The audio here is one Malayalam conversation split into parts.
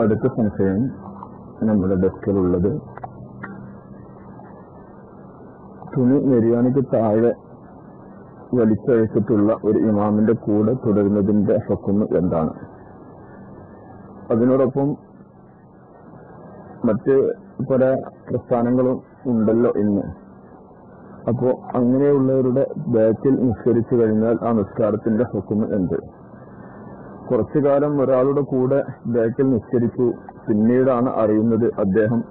അടുത്ത സംശയം നമ്മുടെ ഡെസ്കിലുള്ളത്. തുണി നെരിയാണിക്ക് താഴെ വലിച്ചയച്ചിട്ടുള്ള ഒരു ഇമാമിന്റെ കൂടെ തുടരുന്നതിന്റെ ഹക്കുമ് എന്താണ്? അതിനോടൊപ്പം മറ്റ് പല പ്രസ്ഥാനങ്ങളും ഉണ്ടല്ലോ ഇന്ന്. അപ്പോ അങ്ങനെയുള്ളവരുടെ ബാക്കിൽ നിസ്കരിച്ചു കഴിഞ്ഞാൽ ആ നിസ്കാരത്തിന്റെ ഹുക്കുമ് എന്ത്? കുറച്ചു കാലം ഒരാളുടെ കൂടെ ബാക്കിൽ നിസ്കരിച്ചു. പിന്നീടാണ് അറിയുന്നത് അദ്ദേഹം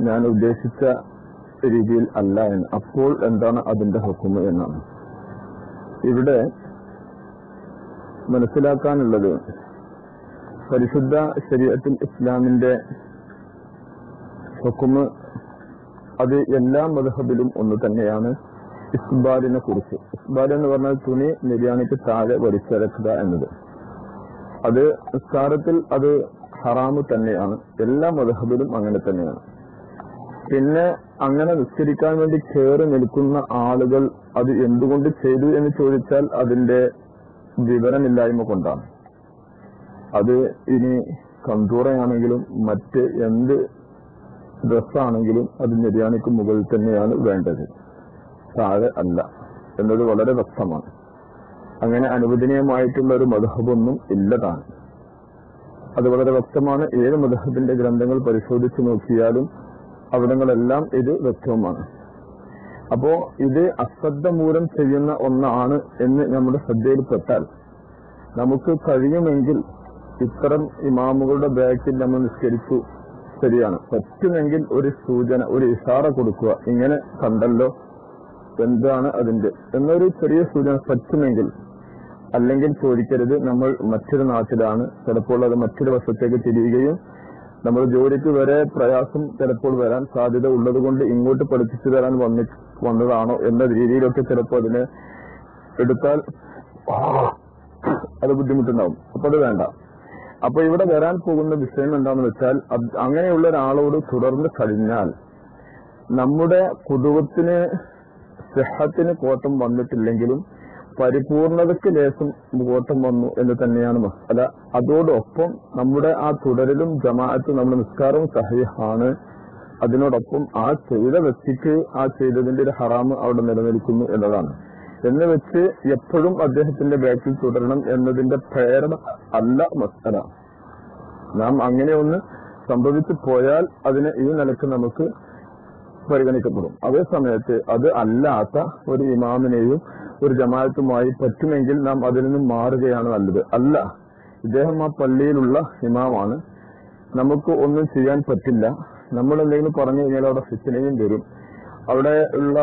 ഞാൻ ഉദ്ദേശിച്ച രീതിയിൽ അല്ല എന്ന്. അപ്പോൾ എന്താണ് അതിന്റെ ഹക്കുമ എന്നാണ്. ഇവിടെ മനസ്സിലാക്കാനുള്ളത് പരിശുദ്ധ ശരീരത്തിൽ ഇസ്ലാമിന്റെ ഹുക്കുമ് അത് എല്ലാ മതഹബിലും ഒന്ന് തന്നെയാണ്. ഇസ്ബാലിനെ കുറിച്ച്. ഇസ്ബാൽ എന്ന് പറഞ്ഞാൽ തുണി നിര്യാണിക്ക് താഴെ വലിച്ചിറക്കുക എന്നത്. അത് നിസ്കാരത്തിൽ അത് ഹറാമ് തന്നെയാണ്. എല്ലാ മതഹബിലും അങ്ങനെ തന്നെയാണ്. പിന്നെ അങ്ങനെ നിസ്കരിക്കാൻ വേണ്ടി കയറി നിൽക്കുന്ന ആളുകൾ അത് എന്തുകൊണ്ട് ചെയ്തു എന്ന് ചോദിച്ചാൽ അതിന്റെ വിവരമില്ലായ്മ കൊണ്ടാണ്. അത് ഇനി കന്തൂറയാണെങ്കിലും മറ്റ് എന്ത് ഡ്രസ്സാണെങ്കിലും അത് നിര്യാണിക്ക് മുകളിൽ തന്നെയാണ് വേണ്ടത്. താഴെ അല്ല. എന്നത് വളരെ വ്യക്തമാണ്. അങ്ങനെ അനുവദനീയമായിട്ടുള്ള ഒരു മധബൊന്നും ഇല്ലതാണ്. അത് വളരെ വ്യക്തമാണ് ഏത് മധുഹബിന്റെ ഗ്രന്ഥങ്ങൾ പരിശോധിച്ചു നോക്കിയാലും അവിടങ്ങളെല്ലാം ഇത് വ്യക്തവുമാണ്. അപ്പോ ഇത് അശ്രദ്ധ മൂലം ചെയ്യുന്ന ഒന്നാണ് എന്ന് നമ്മുടെ ശ്രദ്ധയിൽപ്പെട്ടാൽ നമുക്ക് കഴിയുമെങ്കിൽ ഇത്തരം ഇമാമുകളുടെ ബാക്കിൽ നമ്മൾ നിസ്കരിച്ചു ശരിയാണ്. പറ്റുമെങ്കിൽ ഒരു സൂചന ഒരു ഇഷാറ കൊടുക്കുക. ഇങ്ങനെ കണ്ടല്ലോ എന്താണ് അതിന്റെ എന്നൊരു ചെറിയ സൂചന പറ്റുമെങ്കിൽ അല്ലെങ്കിൽ ചോദിക്കരുത്. നമ്മൾ മറ്റൊരു നാട്ടിലാണ്. ചിലപ്പോൾ അത് മറ്റൊരു വശത്തേക്ക് തിരിയുകയും നമ്മൾ ജോലിക്ക് വരെ പ്രയാസം ചിലപ്പോൾ വരാൻ സാധ്യത ഉള്ളതുകൊണ്ട് ഇങ്ങോട്ട് പഠിപ്പിച്ചു തരാൻ വന്നി വന്നതാണോ എന്ന രീതിയിലൊക്കെ ചിലപ്പോൾ അതിനെ എടുത്താൽ അത് ബുദ്ധിമുട്ടുണ്ടാവും. അപ്പൊ അത് വേണ്ട. അപ്പൊ ഇവിടെ വരാൻ പോകുന്ന വിഷയം എന്താണെന്ന് വെച്ചാൽ അങ്ങനെയുള്ള ഒരാളോട് തുടർന്ന് കഴിഞ്ഞാൽ നമ്മുടെ കുടുംബത്തിന് സിഹത്തിന് കോട്ടം വന്നിട്ടില്ലെങ്കിലും പരിപൂർണതയ്ക്ക് ലേശം കോട്ടം വന്നു എന്ന് തന്നെയാണ് മസാല അതോടൊപ്പം നമ്മുടെ ആ തുടരലും ജമാഅത്ത് നമ്മുടെ നിസ്കാരവും സഹിഹാണ്. അതിനോടൊപ്പം ആ ചെയ്ത വ്യക്തിക്ക് ആ ചെയ്തതിന്റെ ഒരു ഹറാമ് അവിടെ നിലനിൽക്കുന്നു എന്നതാണ്. എന്ന് വെച്ച് എപ്പോഴും അദ്ദേഹത്തിന്റെ ബാക്കിൽ തുടരണം എന്നതിന്റെ പ്രേരണ അല്ല മസാല നാം അങ്ങനെ ഒന്ന് സംഭവിച്ചു പോയാൽ അതിനെ ഈ നിലയ്ക്ക് നമുക്ക് പരിഗണിക്കപ്പെടും. അതേ സമയത്ത് അത് അല്ലാത്ത ഒരു ഇമാമിനെയും ഒരു ജമാഅത്തുമായി പറ്റുമെങ്കിൽ നാം അതിൽ നിന്നും മാറുകയാണ് നല്ലത്. അല്ല ഇദ്ദേഹം ആ പള്ളിയിലുള്ള ഇമാമാണ്. നമുക്ക് ഒന്നും ചെയ്യാൻ പറ്റില്ല. നമ്മൾ എന്തെങ്കിലും പറഞ്ഞു കഴിഞ്ഞാൽ അവിടെ ഫിത്തിനയും വരും. അവിടെ ഉള്ള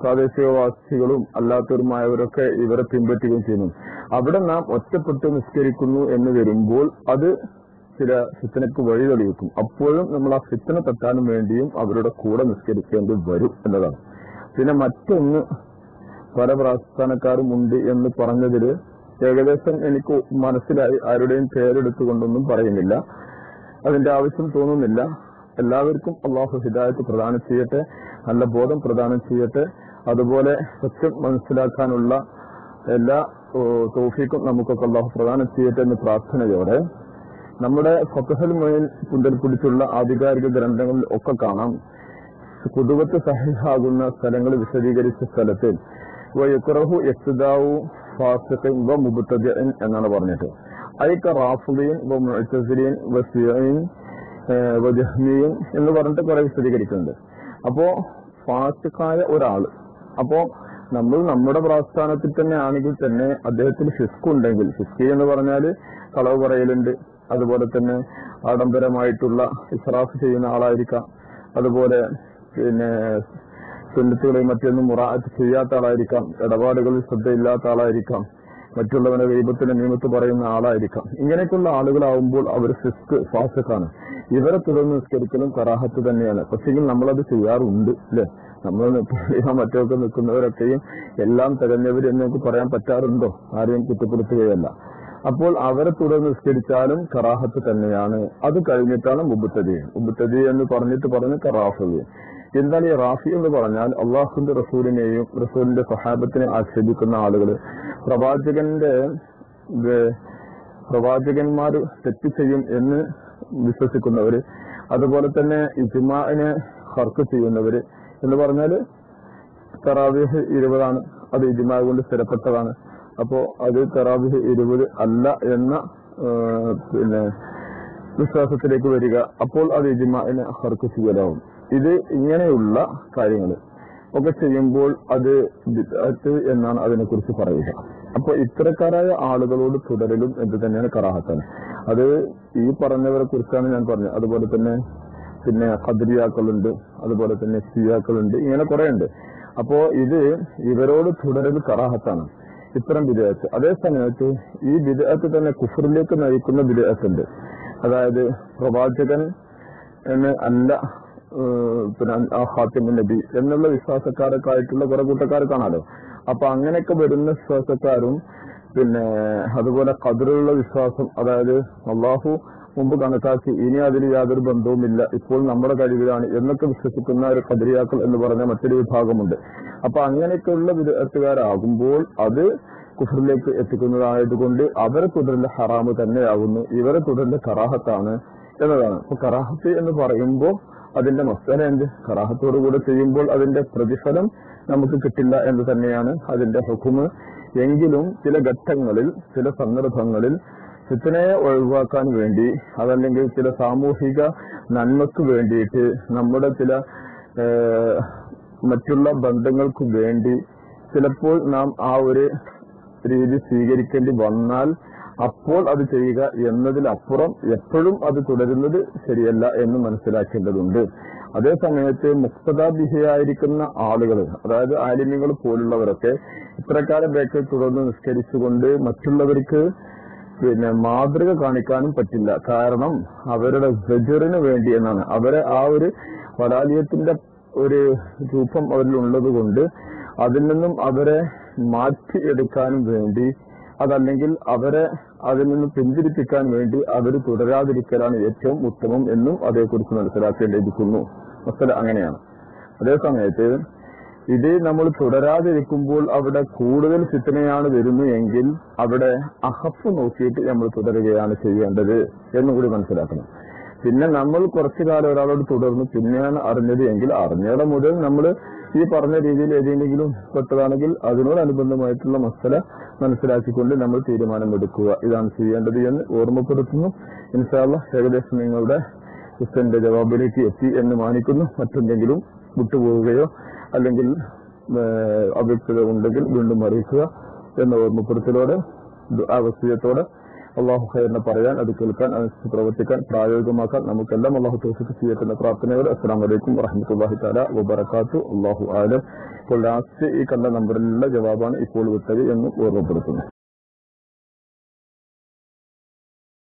പ്രാദേശികവാസികളും അല്ലാത്തവരുമായവരൊക്കെ ഇവരെ പിൻപറ്റുകയും ചെയ്യുന്നു. അവിടെ നാം ഒറ്റപ്പെട്ട് നിസ്കരിക്കുന്നു എന്ന് വരുമ്പോൾ അത് ചില ഫിത്തനക്ക് വഴി തെളിയിക്കും അപ്പോഴും നമ്മൾ ആ ഫിത്തന തട്ടാനും വേണ്ടിയും അവരുടെ കൂടെ നിസ്കരിക്കേണ്ടി വരും എന്നതാണ്. പിന്നെ മറ്റൊന്ന് പല പ്രസ്ഥാനക്കാരും ഉണ്ട് എന്ന് പറഞ്ഞതിൽ ഏകദേശം എനിക്ക് മനസ്സിലായി ആരുടെയും പേരെടുത്തുകൊണ്ടൊന്നും പറയുന്നില്ല. അതിന്റെ ആവശ്യം തോന്നുന്നില്ല. എല്ലാവർക്കും അള്ളാഹു ഹിദായത്ത് പ്രദാനം ചെയ്യട്ടെ നല്ല ബോധം പ്രദാനം ചെയ്യട്ടെ. അതുപോലെ സത്യം മനസ്സിലാക്കാനുള്ള എല്ലാ തോഫിക്കും നമുക്കൊക്കെ അള്ളാഹു പ്രദാനം ചെയ്യട്ടെ എന്ന് പ്രാർത്ഥനയോടെ നമ്മുടെ ഫത്തഹൽ മൊയിൻ പുന്തൽ പിടിച്ചുള്ള ആധികാരിക ഗ്രന്ഥങ്ങളിൽ ഒക്കെ കാണാം. കുതുവത്ത് സഹിഹാകുന്ന സ്ഥലങ്ങൾ വിശദീകരിച്ച സ്ഥലത്തിൽ ഫാസിഖിൻ വ എന്നാണ് പറഞ്ഞിട്ട്. അയക്ക റാഫുദീൻ വ വ വ എന്ന് പറഞ്ഞിട്ട് കുറെ വിശദീകരിക്കുന്നുണ്ട്. അപ്പോ ഫാസിഖായ ഒരാൾ. അപ്പോ നമ്മൾ നമ്മുടെ പ്രസ്ഥാനത്തിൽ തന്നെ ആണെങ്കിൽ തന്നെ അദ്ദേഹത്തിന് ഫിസ്ക് ഉണ്ടെങ്കിൽ ഫിസ്കി എന്ന് പറഞ്ഞാൽ കളവ് പറയലുണ്ട്. അതുപോലെ തന്നെ ആഡംബരമായിട്ടുള്ള ഇസ്രാഫ് ചെയ്യുന്ന ആളായിരിക്കാം. അതുപോലെ പിന്നെ സുന്നത്തുകളെയും മറ്റൊന്നും മുറാത്ത് ചെയ്യാത്ത ആളായിരിക്കാം. ഇടപാടുകളിൽ ശ്രദ്ധയില്ലാത്ത ആളായിരിക്കാം. മറ്റുള്ളവനെ ദൈവത്തിന്റെ നിയമത്ത് പറയുന്ന ആളായിരിക്കാം. ഇങ്ങനെയൊക്കെയുള്ള ആളുകളാവുമ്പോൾ അവർ ഫിസ്ക് ഫാസക്കാണ് ഇവരെ തുടർന്ന് നിസ്കരിക്കലും കറാഹത്ത് തന്നെയാണ്. പക്ഷെങ്കിൽ നമ്മളത് ചെയ്യാറുണ്ട് അല്ലെ? നമ്മൾ മറ്റൊക്കെ നിൽക്കുന്നവരൊക്കെയും എല്ലാം തികഞ്ഞവർ എന്ന് നമുക്ക് പറയാൻ പറ്റാറുണ്ടോ? ആരെയും കുറ്റപ്പെടുത്തുകയല്ല. അപ്പോൾ അവരെ തുടർന്ന് നിസ്കരിച്ചാലും കറാഹത്ത് തന്നെയാണ്. അത് കഴിഞ്ഞിട്ടാണ് മുബുത്തതി മുബുത്തതി എന്ന് പറഞ്ഞിട്ട് പറഞ്ഞ് കറാഹത്ത് എന്താണ് ഈ റാഫി എന്ന് പറഞ്ഞാൽ അള്ളാഹുന്റെ റസൂലിനെയും റസൂലിന്റെ സഹാബത്തിനെ ആക്ഷേപിക്കുന്ന ആളുകൾ. പ്രവാചകന്റെ പ്രവാചകന്മാർ തെറ്റ് ചെയ്യും എന്ന് വിശ്വസിക്കുന്നവര് അതുപോലെ തന്നെ ഇജ്മാനെ ഹർക്ക് ചെയ്യുന്നവര് എന്ന് പറഞ്ഞാൽ തറാവിഹ് ഇരുപതാണ്. അത് ഇജ്മാ കൊണ്ട് സ്ഥിരപ്പെട്ടതാണ്. അപ്പോ അത് തറാവിഹ് ഇരുപത് അല്ല എന്ന പിന്നെ വിശ്വാസത്തിലേക്ക് വരിക. അപ്പോൾ അത് ഇജ്മാനെ ഹർക്ക് ചെയ്യലാവും. ഇത് ഇങ്ങനെയുള്ള കാര്യങ്ങൾ ഒക്കെ ചെയ്യുമ്പോൾ അത് ബിദ്അത്ത് എന്നാണ് അതിനെക്കുറിച്ച് പറയുക. അപ്പൊ ഇത്തരക്കാരായ ആളുകളോട് തുടരലും എന്ത് തന്നെയാണ് കറാഹത്താണ്. അത് ഈ പറഞ്ഞവരെ കുറിച്ചാണ് ഞാൻ പറഞ്ഞത്. അതുപോലെ തന്നെ പിന്നെ ഖദ്രിയാക്കളുണ്ട് അതുപോലെ തന്നെ സിയാക്കളുണ്ട് ഇങ്ങനെ കുറെ ഉണ്ട് അപ്പോ ഇത് ഇവരോട് തുടരൽ കറാഹത്താണ്. ഇത്തരം വിദേഹത്ത് അതേ സമയത്ത് ഈ വിദേഹത്ത് തന്നെ കുഫറിലേക്ക് നയിക്കുന്ന വിദേഹത്തുണ്ട് അതായത് പ്രവാചകൻ അല്ല പിന്നെ ഹാത്തിമ നബി എന്നുള്ള വിശ്വാസക്കാരൊക്കെ ആയിട്ടുള്ള കുറെ കൂട്ടക്കാർ കാണാലോ. അപ്പൊ അങ്ങനെയൊക്കെ വരുന്ന വിശ്വാസക്കാരും പിന്നെ അതുപോലെ കതിറുള്ള വിശ്വാസം അതായത് അള്ളാഹു മുമ്പ് കണക്കാക്കി ഇനി അതിൽ യാതൊരു ബന്ധവുമില്ല ഇപ്പോൾ നമ്മുടെ കഴിവിലാണ് എന്നൊക്കെ വിശ്വസിക്കുന്ന ഒരു കതിരിയാക്കൾ എന്ന് പറഞ്ഞ മറ്റൊരു വിഭാഗമുണ്ട്. അപ്പൊ അങ്ങനെയൊക്കെയുള്ള വിദഗ്ധകാരാകുമ്പോൾ അത് കുഫറിലേക്ക് എത്തിക്കുന്നതായതുകൊണ്ട് അവരെ തുടരേണ്ട ഹറാമ് തന്നെയാകുന്നു ഇവരെ തുടരേണ്ട കറാഹത്താണ് എന്നതാണ്. അപ്പൊ കറാഹത്ത് എന്ന് പറയുമ്പോൾ അതിന്റെ മസ്തല എന്ത്? കറാഹത്തോടു കൂടെ ചെയ്യുമ്പോൾ അതിന്റെ പ്രതിഫലം നമുക്ക് കിട്ടില്ല എന്ന് തന്നെയാണ് അതിന്റെ ഹുക്കുമ്. എങ്കിലും ചില ഘട്ടങ്ങളിൽ ചില സന്ദർഭങ്ങളിൽ ഫിത്തനയെ ഒഴിവാക്കാൻ വേണ്ടി അതല്ലെങ്കിൽ ചില സാമൂഹിക നന്മക്ക് വേണ്ടിയിട്ട് നമ്മുടെ ചില മറ്റുള്ള ബന്ധങ്ങൾക്ക് വേണ്ടി ചിലപ്പോൾ നാം ആ ഒരു രീതി സ്വീകരിക്കേണ്ടി വന്നാൽ അപ്പോൾ അത് ചെയ്യുക എന്നതിലപ്പുറം എപ്പോഴും അത് തുടരുന്നത് ശരിയല്ല എന്ന് മനസ്സിലാക്കേണ്ടതുണ്ട്. അതേ സമയത്ത് മുക്തതാദിഹയായിരിക്കുന്ന ആളുകൾ അതായത് ആലിമ്യങ്ങൾ പോലുള്ളവരൊക്കെ ഇത്തരക്കാരെ ബേക്കിൽ തുടർന്ന് നിസ്കരിച്ചുകൊണ്ട് മറ്റുള്ളവർക്ക് പിന്നെ മാതൃക കാണിക്കാനും പറ്റില്ല. കാരണം അവരുടെ ഗജറിന് വേണ്ടി എന്നാണ്. അവരെ ആ ഒരു പരാജയത്തിന്റെ ഒരു രൂപം അവരിൽ ഉള്ളത് കൊണ്ട് അതിൽ നിന്നും അവരെ മാറ്റിയെടുക്കാനും വേണ്ടി അതല്ലെങ്കിൽ അവരെ അതിൽ നിന്ന് പിന്തിരിപ്പിക്കാൻ വേണ്ടി അവർ തുടരാതിരിക്കലാണ് ഏറ്റവും ഉത്തമം എന്നും അതേക്കുറിച്ച് മനസ്സിലാക്കേണ്ടിയിരിക്കുന്നു. മസല അങ്ങനെയാണ്. അതേ സമയത്ത് ഇത് നമ്മൾ തുടരാതിരിക്കുമ്പോൾ അവിടെ കൂടുതൽ ഫിത്തനയാണ് വരുന്നു എങ്കിൽ അവിടെ അഹപ്പ് നോക്കിയിട്ട് നമ്മൾ തുടരുകയാണ് ചെയ്യേണ്ടത് എന്നുകൂടി മനസ്സിലാക്കണം. പിന്നെ നമ്മൾ കുറച്ചു കാലം ഒരാളോട് തുടർന്നു പിന്നെയാണ് അറിഞ്ഞത് എങ്കിൽ അറിഞ്ഞയുടെ മുതൽ നമ്മൾ ഈ പറഞ്ഞ രീതിയിൽ ഏതെങ്കിലും പെട്ടതാണെങ്കിൽ അതിനോടനുബന്ധമായിട്ടുള്ള മസല മനസ്സിലാക്കിക്കൊണ്ട് നമ്മൾ തീരുമാനമെടുക്കുക. ഇതാണ് ചെയ്യേണ്ടത് എന്ന് ഓർമ്മപ്പെടുത്തുന്നു. ഇൻഷാല്ല ഏകദേശം നിങ്ങളുടെ ക്രിസ്ത്യന്റെ ജവാബിലേക്ക് എത്തി എന്ന് മാനിക്കുന്നു. മറ്റെന്തെങ്കിലും വിട്ടുപോവുകയോ അല്ലെങ്കിൽ അവ്യക്തത ഉണ്ടെങ്കിൽ വീണ്ടും അറിയിക്കുക എന്ന ഓർമ്മപ്പെടുത്തലോടെ ആവശ്യത്തോടെ അള്ളാഹു ഖൈറിനെ പറയാൻ അത് കേൾക്കാൻ അനുസരിച്ച് പ്രവർത്തിക്കാൻ പ്രായോഗികമാക്കാൻ നമുക്കെല്ലാം അള്ളാഹു തോഫിക്ക് ചെയ്യട്ടെന്ന പ്രാർത്ഥനകൾ അസ്സാം വലൈക്കും വറഹമത്തല്ലാഹി താല വബർക്കാത്തു അള്ളാഹു ആലം. ഇപ്പോൾ ലാസ്റ്റ് ഈ കണ്ട നമ്പറിലുള്ള ജവാബാണ് ഇപ്പോൾ വിട്ടത് എന്ന് ഓർമ്മപ്പെടുത്തുന്നു.